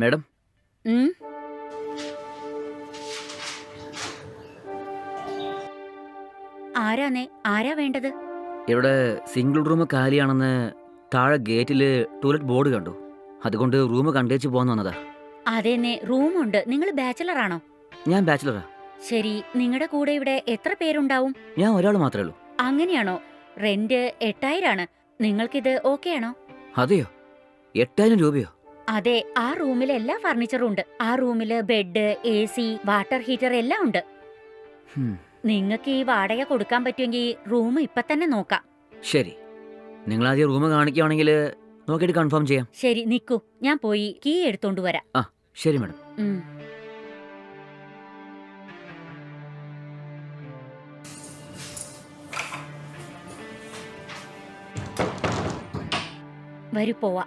Madam. ആരാന്നേ? ആരാ വേണ്ടത്? ഇവിടെ സിംഗിൾ റൂം കാലിയാണെന്ന് താഴെ ഗേറ്റിൽ ടോയ്ലറ്റ് ബോർഡ് കണ്ടു. അതുകൊണ്ട് റൂം കണ്ടേച്ച് പോകാൻ വന്നതാ. അതെന്നെ റൂമുണ്ട്. നിങ്ങൾ ബാച്ചലർ ആണോ ഞാൻ ബാച്ചലറാ. ശരി നിങ്ങളുടെ കൂടെ ഇവിടെ എത്ര പേരുണ്ടാവും? ഞാൻ ഒരാൾ മാത്രമേ ഉള്ളൂ. അങ്ങനെയാണോ? റെന്റ് എട്ടായിരാണ്. നിങ്ങൾക്കിത് ഓക്കെ ആണോ അതെയോ? എട്ടായിരം രൂപയോ? അതെ ആ റൂമിൽ എല്ലാ ഫർണിച്ചറും ഉണ്ട്. ആ റൂമിൽ bed A C water heater എല്ലാം ഉണ്ട്. നിങ്ങൾക്ക് ഈ വാടക കൊടുക്കാൻ പറ്റുമെങ്കിൽ റൂം ഇപ്പൊ തന്നെ നോക്കാം. ശരി. നിങ്ങൾ ആദ്യം റൂം കാണിക്കുകയാണെങ്കിൽ നോക്കിയിട്ട് കൺഫേം ചെയ്യാം. ശരി നിക്കൂ. ഞാൻ പോയി കീ എടുത്തോണ്ട് വരാം. ആ ശരി മാഡം. വരു വരൂ പോവാ.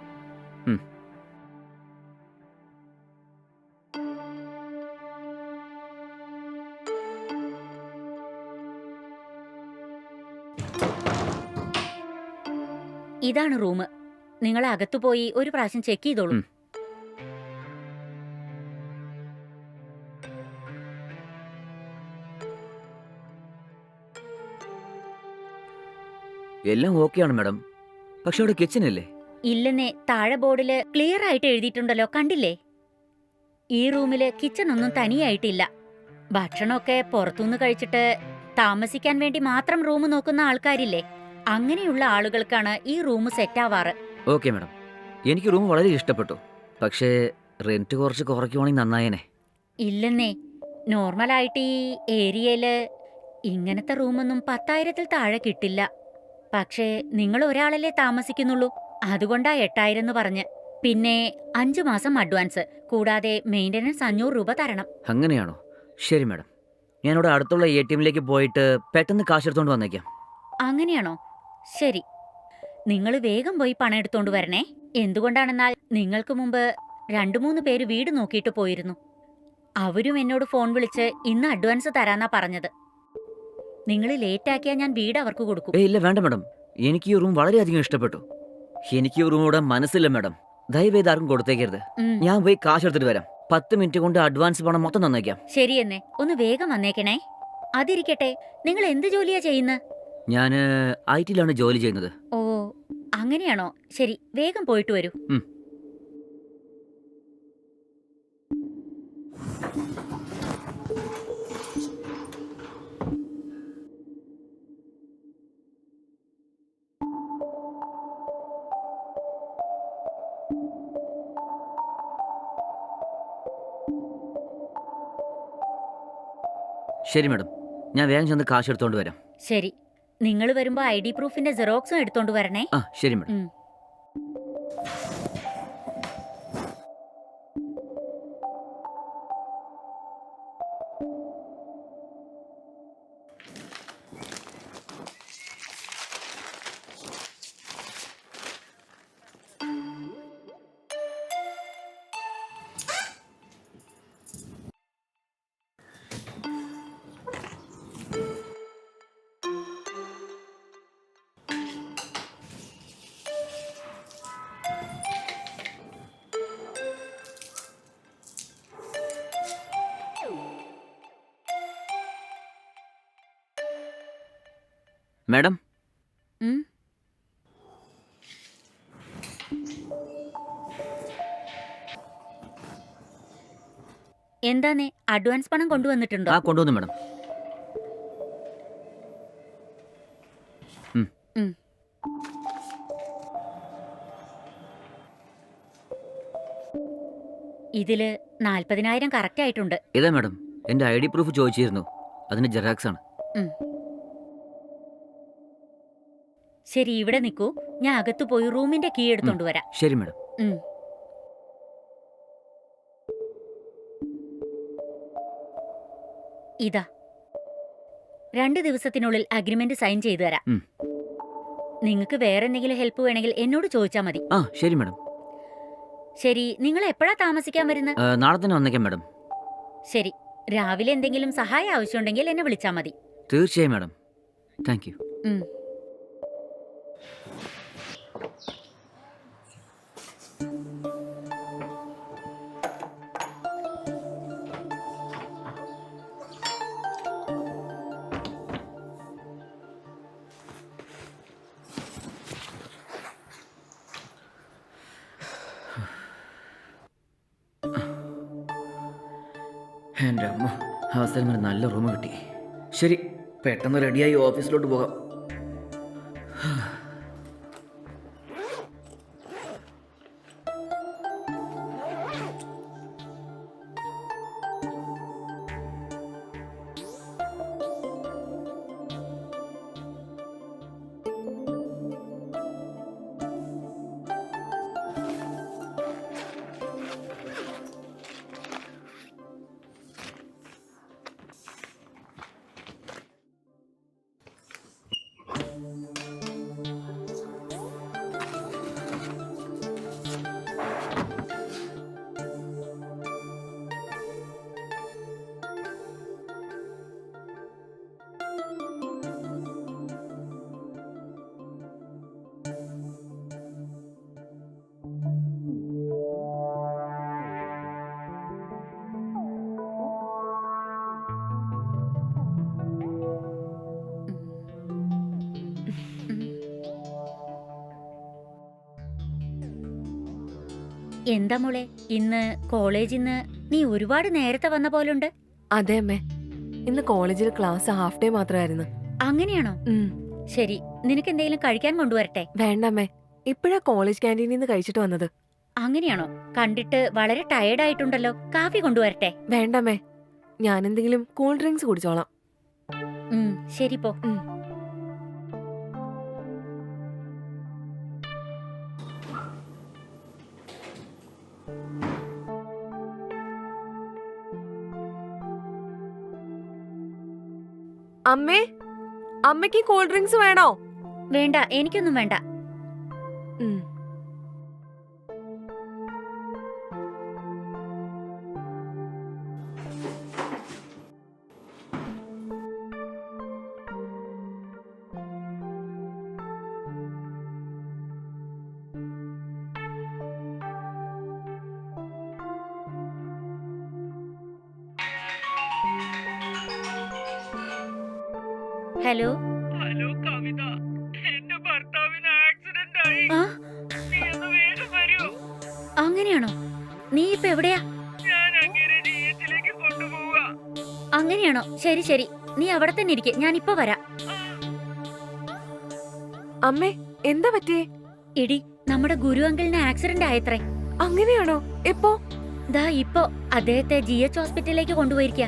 ഇതാണ് റൂം നിങ്ങൾ അകത്തു പോയി ഒരു പ്രാവശ്യം ചെക്ക് ചെയ്തോളൂ. ഉം. എല്ലാം ഓക്കെയാണ് മാഡം. പക്ഷെ അവിടെ കിച്ചൺ അല്ലേ ഇല്ലെന്നേ താഴെ ബോർഡിൽ ക്ലിയർ ആയിട്ട് എഴുതിയിട്ടുണ്ടല്ലോ കണ്ടില്ലേ? ഈ റൂമിൽ കിച്ചൺ ഒന്നും തനിയായിട്ടില്ല. ഭക്ഷണമൊക്കെ പുറത്തുനിന്ന് കഴിച്ചിട്ട് താമസിക്കാൻ വേണ്ടി മാത്രം റൂം നോക്കുന്ന ആൾക്കാരില്ലേ? അങ്ങനെയുള്ള ആളുകൾക്കാണ് ഈ റൂം സെറ്റ് ആവാറ് ഓക്കെ മാഡം. എനിക്ക് റൂം വളരെ ഇഷ്ടപ്പെട്ടു. പക്ഷേ റെന്റ് കുറച്ച് കുറയ്ക്കുവാണെങ്കിൽ നന്നായേനെ. ഇല്ലെന്നേ. നോർമൽ ആയിട്ട് ഈ ഏരിയയിൽ ഇങ്ങനത്തെ റൂമൊന്നും പത്തായിരത്തിൽ താഴെ കിട്ടില്ല. പക്ഷേ നിങ്ങൾ ഒരാളല്ലേ താമസിക്കുന്നുള്ളൂ. അതുകൊണ്ടാ എട്ടായിരം എന്ന് പറഞ്ഞ്. പിന്നെ അഞ്ചു മാസം അഡ്വാൻസ്. കൂടാതെ മെയിന്റനൻസ് അഞ്ഞൂറ് രൂപ തരണം. അങ്ങനെയാണോ? ശരി മാഡം. ഞാനിവിടെ അടുത്തുള്ള എ ടി എമ്മിലേക്ക് പോയിട്ട് പെട്ടെന്ന് കാശ് എടുത്തോണ്ട് വന്നേക്കാം. അങ്ങനെയാണോ? ശരി. നിങ്ങൾ വേഗം പോയി പണം എടുത്തോണ്ട് വരണേ. എന്തുകൊണ്ടാണെന്നാൽ നിങ്ങൾക്ക് മുമ്പ് രണ്ടു മൂന്ന് പേര് വീട് നോക്കിയിട്ട് പോയിരുന്നു. അവരും എന്നോട് ഫോൺ വിളിച്ച് ഇന്ന് അഡ്വാൻസ് തരാന്നാ പറഞ്ഞത്. നിങ്ങൾ ലേറ്റ് ആക്കിയാൽ ഞാൻ വീട് അവർക്ക് കൊടുക്കും. ഏയ് ഇല്ല വേണ്ട മാഡം. എനിക്ക് ഈ റൂം വളരെയധികം ഇഷ്ടപ്പെട്ടു. എനിക്ക് ഈ റൂമോടെ മനസ്സില്ല മാഡം. ദയവേത് ആർക്കും കൊടുത്തേക്കരുത്. ഉം, ഞാൻ പോയി കാശ് എടുത്തിട്ട് വരാം. പത്ത് മിനിറ്റ് കൊണ്ട് അഡ്വാൻസ് പണം മൊത്തം തന്നേക്കാം. ശരി എന്നെ. ഒന്ന് വേഗം വന്നേക്കണേ. അതിരിക്കട്ടെ. നിങ്ങൾ എന്ത് ജോലിയാ ചെയ്യുന്നത് ഞാൻ ഐ ടിയിലാണ് ജോലി ചെയ്യുന്നത്. ഓ അങ്ങനെയാണോ? ശരി വേഗം പോയിട്ട് വരൂ. ഉം. ശരി മാഡം. ഞാൻ വേഗം ചെന്ന് കാശ് എടുത്തോണ്ട് വരാം. ശരി. നിങ്ങൾ വരുമ്പോ ഐ ഡി പ്രൂഫിന്റെ ജെറോക്സും എടുത്തോണ്ട് വരണേ. ആ ശരി മാഡം. മാഡം? ഉം. എന്താന്നേ അഡ്വാൻസ് പണം കൊണ്ടുവന്നിട്ടുണ്ടോ? ആ കൊണ്ടുവന്നു മാഡം. ഉം. ഇതിൽ നാൽപ്പതിനായിരം കറക്റ്റ് ആയിട്ടുണ്ട്. ഇതാ മാഡം? എന്റെ ഐ ഡി പ്രൂഫ് ചോദിച്ചിരുന്നു. അതിന് ജെറാക്സ് ആണ് ശരി ഇവിടെ നിൽക്കൂ ഞാൻ അകത്തു പോയി റൂമിന്റെ കീ എടുത്തോണ്ട് വരാം. ശരി മാഡം. ഉം. ഇതാ. രണ്ട് ദിവസത്തിനുള്ളിൽ അഗ്രിമെന്റ് സൈൻ ചെയ്തു തരാം. ഉം. നിങ്ങൾക്ക് വേറെ എന്തെങ്കിലും ഹെൽപ്പ് വേണമെങ്കിൽ എന്നോട് ചോദിച്ചാൽ മതി. ആ ശരി മാഡം. ശരി നിങ്ങൾ എപ്പോഴാ താമസിക്കാൻ വരുന്നത്? ആ, നാളെ തന്നെ വന്നേക്കാം മാഡം. ശരി രാവിലെ എന്തെങ്കിലും സഹായം ആവശ്യമുണ്ടെങ്കിൽ എന്നെ വിളിച്ചാൽ മതി. തീർച്ചയായും മാഡം. Thank you. ഉം. എന്റെ അമ്മ അവസരം ഒരു നല്ല റൂം കിട്ടി. ശരി പെട്ടെന്ന് റെഡിയായി ഓഫീസിലോട്ട് പോകാം. എന്താ മോളെ? ഇന്ന് കോളേജിൽ നിന്ന് നീ ഒരുപാട് നേരത്തെ വന്ന പോലുണ്ട്. അതെ അമ്മേ. ഇന്ന് കോളേജിൽ ക്ലാസ് ഹാഫ് ഡേ മാത്രമായിരുന്നു. അങ്ങനെയാണോ? ശരി നിനക്ക് എന്തെങ്കിലും കഴിക്കാൻ കൊണ്ടുവരട്ടെ. വേണ്ട അമ്മേ. ഇപ്പോഴാ കോളേജ് ക്യാന്റീനിൽ നിന്ന് കഴിച്ചിട്ട് വന്നത്. അങ്ങനെയാണോ? കണ്ടിട്ട് വളരെ ടയേർഡ് ആയിട്ടുണ്ടല്ലോ. കാഫി കൊണ്ടുവരട്ടെ. വേണ്ട അമ്മേ. ഞാൻ എന്തെങ്കിലും കൂൾ ഡ്രിങ്ക്സ് കുടിച്ചോളാം. ശരി പോ. അമ്മേ അമ്മയ്ക്ക് കൂൾ ഡ്രിങ്ക്സ് വേണോ? വേണ്ട എനിക്കൊന്നും വേണ്ട. ഹലോ? ഹലോ കവിത എന്റെ ഭർത്താവിന് ആക്സിഡന്റ് ആയി. ആ? നീ ഒന്ന് വേഗം വരൂ. അങ്ങനെയാണോ? നീ ഇപ്പൊ എവിടെയാ? ഞാൻ കൊണ്ടുപോവുക അങ്ങനെയാണോ? ശരി ശരി. നീ അവിടെ തന്നെ ഇരിക്കെ. ഞാൻ ഇപ്പൊ വരാം. അമ്മേ എന്താ പറ്റിയേ? ഇടി നമ്മുടെ ഗുരു അങ്കിളിന് ആക്സിഡന്റ് ആയത്രേ. അങ്ങനെയാണോ? ഇപ്പോ ദാ ഇപ്പോ അദ്ദേഹത്തെ ജി എച്ച് ഹോസ്പിറ്റലിലേക്ക് കൊണ്ടുപോയിരിക്ക.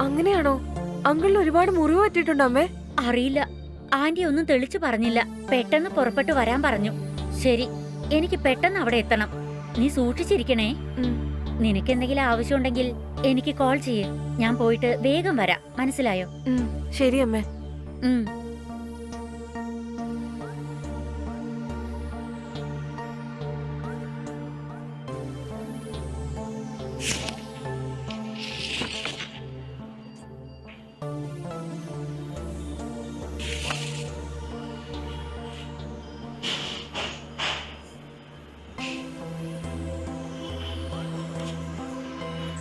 അങ്ങനെയാണോ? അങ്കിളിന് ഒരുപാട് മുറിവ് പറ്റിയിട്ടുണ്ടോ അമ്മേ? അറിയില്ല. ആന്റി ഒന്നും തെളിച്ചു പറഞ്ഞില്ല. പെട്ടെന്ന് പുറപ്പെട്ടു വരാൻ പറഞ്ഞു. ശരി എനിക്ക് പെട്ടെന്ന് അവിടെ എത്തണം. നീ സൂക്ഷിച്ചിരിക്കണേ. നിനക്ക് എന്തെങ്കിലും ആവശ്യമുണ്ടെങ്കിൽ എനിക്ക് കോൾ ചെയ്യേ. ഞാൻ പോയിട്ട് വേഗം വരാം. മനസ്സിലായോ? ശരി അമ്മേ. ഉം.